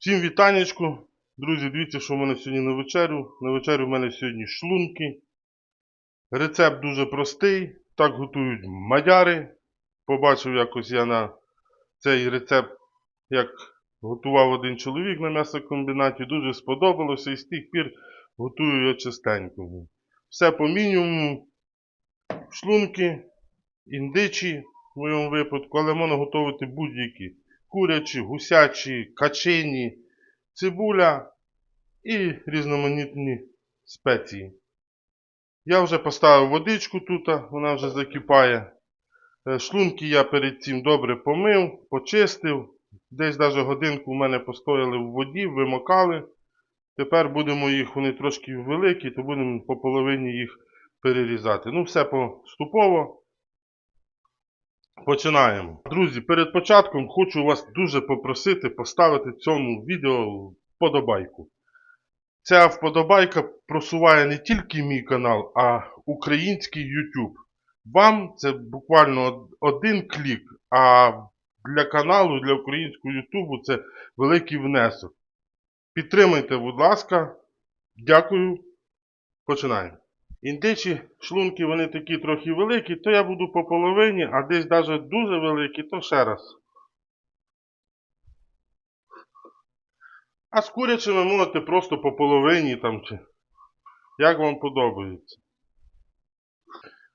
Всім вітанечку. Друзі, дивіться, що в мене сьогодні на вечерю. На вечерю в мене сьогодні шлунки. Рецепт дуже простий. Так готують мадяри. Побачив якось я на цей рецепт, як готував один чоловік на м'ясокомбінаті. Дуже сподобалося і з тих пір готую я частенько. Все по мінімуму. Шлунки, індичі в моєму випадку, але можна готувати будь-які курячі, гусячі, качині, цибуля і різноманітні спеції. Я вже поставив водичку тут, вона вже закипає. Е, Шлунки я перед цим добре помив, почистив. Десь навіть годинку в мене постояли в воді, вимокали. Тепер будемо їх, вони трошки великі, то будемо по половині їх перерізати. Ну, все поступово. Починаємо. Друзі, перед початком хочу вас дуже попросити поставити цьому відео вподобайку. Ця вподобайка просуває не тільки мій канал, а український YouTube. Вам це буквально один клік, а для каналу, для українського YouTube це великий внесок. Підтримайте, будь ласка. Дякую. Починаємо. Індичі шлунки вони такі трохи великі, то я буду по половині, а десь навіть дуже великі, то ще раз. А з курячими можете просто по половині там чи. Як вам подобається.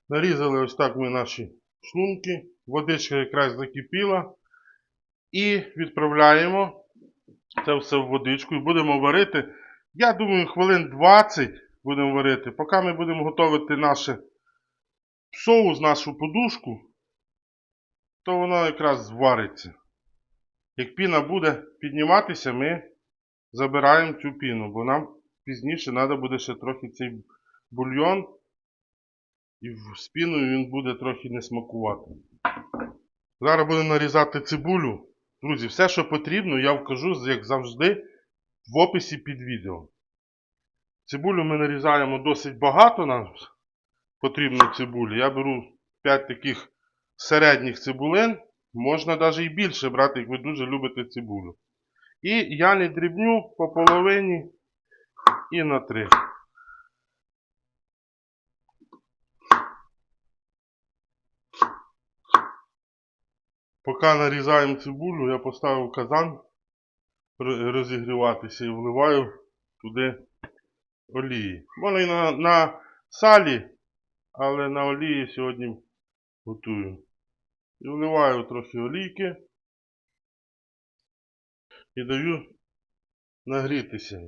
Нарізали ось так ми наші шлунки. Водичка якраз закипіла. І відправляємо це все в водичку і будемо варити. Я думаю, хвилин 20 будемо варити. Поки ми будемо готувати наше соус, нашу подушку, то воно якраз звариться. Як піна буде підніматися, ми забираємо цю піну, бо нам пізніше треба буде ще трохи цей бульйон, і з піною він буде трохи не смакувати. Зараз будемо нарізати цибулю. Друзі, все, що потрібно, я вкажу, як завжди, в описі під відео. Цибулю ми нарізаємо досить багато нам потрібно цибулі. Я беру 5 таких середніх цибулин. Можна навіть і більше брати, як ви дуже любите цибулю. І я не дрібню по половині і на 3. Поки нарізаємо цибулю, я поставив казан розігріватися і вливаю туди олії. Можна на, на салі, але на олії сьогодні готую. І вливаю трохи олійки і даю нагрітися.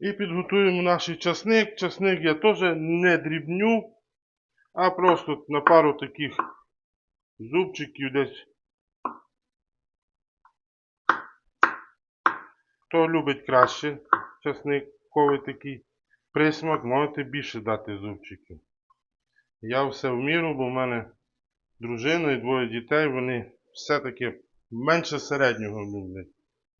І підготуємо наш часник. Часник я теж не дрібню, а просто на пару таких зубчиків десь. Хто любить краще часниковий такий присмак, можете більше дати зубчиків. Я все в міру, бо в мене дружина і двоє дітей, вони все-таки менше середнього люблять.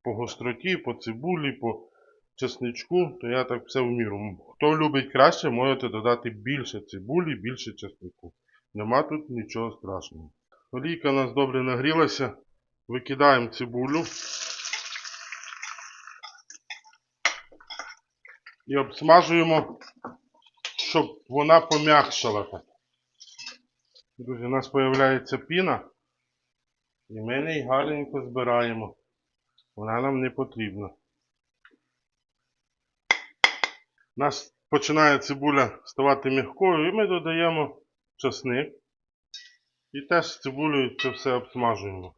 По гостроті, по цибулі, по чесничку, то я так все в міру. Хто любить краще, можете додати більше цибулі, більше чеснику. Нема тут нічого страшного. Олійка у нас добре нагрілася. Викидаємо цибулю. І обсмажуємо, щоб вона пом'якшала. Друзі, у нас з'являється піна. І ми неї гарненько збираємо. Вона нам не потрібна. У нас починає цибуля ставати м'якою, і ми додаємо часник. І теж цибулею це все обсмажуємо.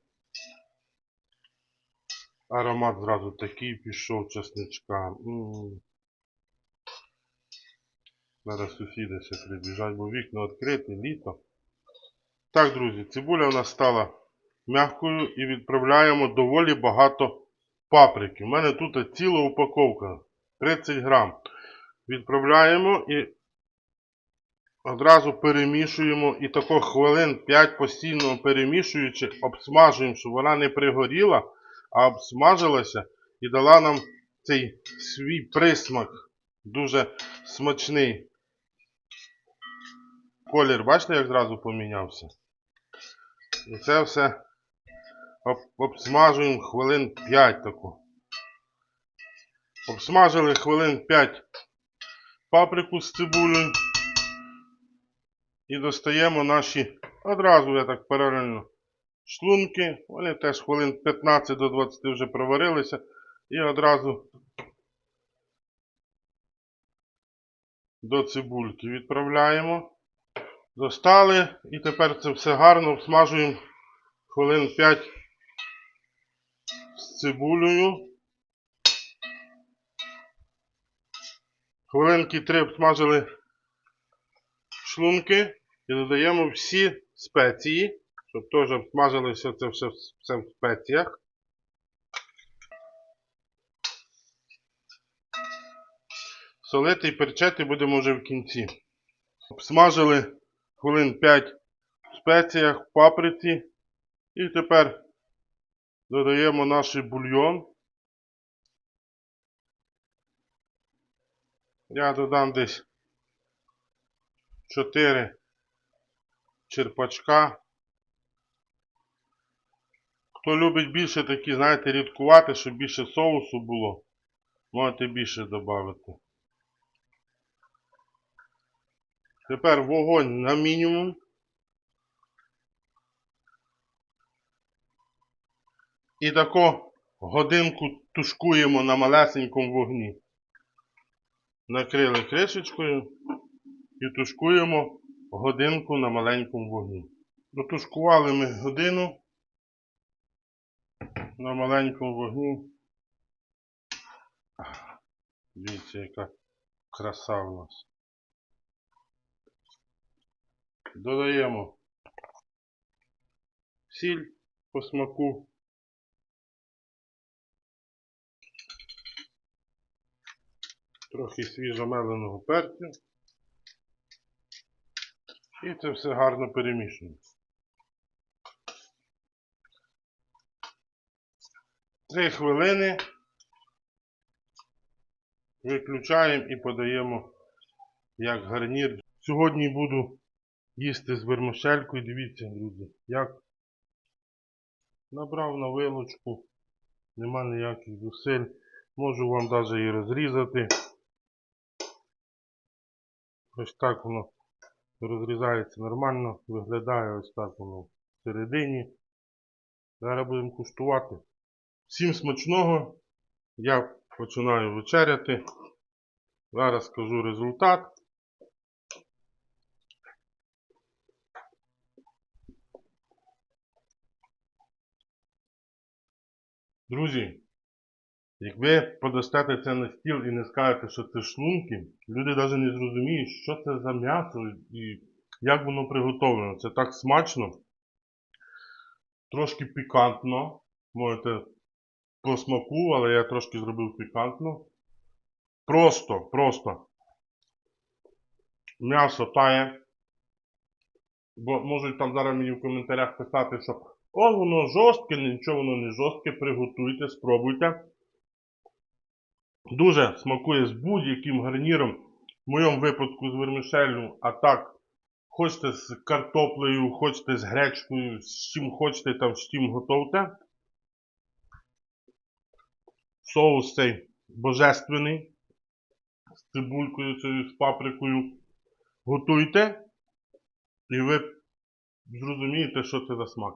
Аромат зразу такий пішов часничка. М. Зараз сусіди ще прибіжать, бо вікна відкриті, літо. Так, друзі, цибуля у нас стала м'якою і відправляємо доволі багато паприки. У мене тут ціла упаковка 30 грам. Відправляємо і одразу перемішуємо і тако хвилин 5 постійно перемішуючи, обсмажуємо, щоб вона не пригоріла, а обсмажилася і дала нам цей свій присмак. Дуже смачний. Колір, бачите, як зразу помінявся? І це все об- обсмажуємо хвилин 5 таку. Обсмажили хвилин 5 паприку з цибулею. І достаємо наші одразу, я так паралельно, шлунки. Вони теж хвилин 15 до 20 вже проварилися. І одразу до цибульки відправляємо. Достали. І тепер це все гарно обсмажуємо хвилин 5 з цибулею. Хвилинки 3 обсмажили шлунки і додаємо всі спеції, щоб теж обсмажилося це все, все в спеціях. Солити і перчити будемо вже в кінці. Обсмажили хвилин 5 в спеціях, в паприці. І тепер додаємо наш бульйон. Я додам десь 4 черпачка. Хто любить більше такі, знаєте, рідкувати, щоб більше соусу було, можете більше додати. Тепер вогонь на мінімум. І тако годинку тушкуємо на малесенькому вогні. Накрили кришечкою і тушкуємо годинку на маленькому вогні. Протушкували ми годину на маленькому вогні. Дивіться, яка краса в нас. Додаємо сіль по смаку. Трохи свіжомеленого перцю. І це все гарно перемішуємо. Три хвилини виключаємо і подаємо як гарнір. Сьогодні буду їсти з вермишелькою. Дивіться, друзі, як набрав на вилочку, нема ніяких зусиль. Можу вам навіть і розрізати. Ось так воно розрізається нормально, виглядає ось так воно всередині. Зараз будемо куштувати. Всім смачного. Я починаю вечеряти. Зараз скажу результат. Друзі, як ви подастете це на стіл і не скажете, що це шлунки, люди навіть не зрозуміють, що це за м'ясо і як воно приготовлено. Це так смачно, трошки пікантно. Можете по смаку, але я трошки зробив пікантно. Просто, просто. М'ясо тає. Бо можуть там зараз мені в коментарях писати, що о, воно жорстке, нічого воно не жорстке, приготуйте, спробуйте. Дуже смакує з будь-яким гарніром. В моєму випадку з вермішелю, а так, хочете з картоплею, хочете з гречкою, з чим хочете, там з чим готовте. Соус цей божественний. З цибулькою, з паприкою. Готуйте. І ви зрозумієте, що це за смак.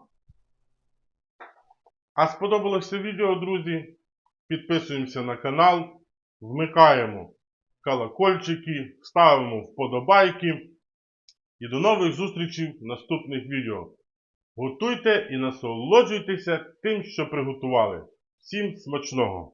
А сподобалося відео, друзі? Підписуємося на канал, вмикаємо колокольчики, ставимо вподобайки. І до нових зустрічей в наступних відео. Готуйте і насолоджуйтеся тим, що приготували. Всім смачного!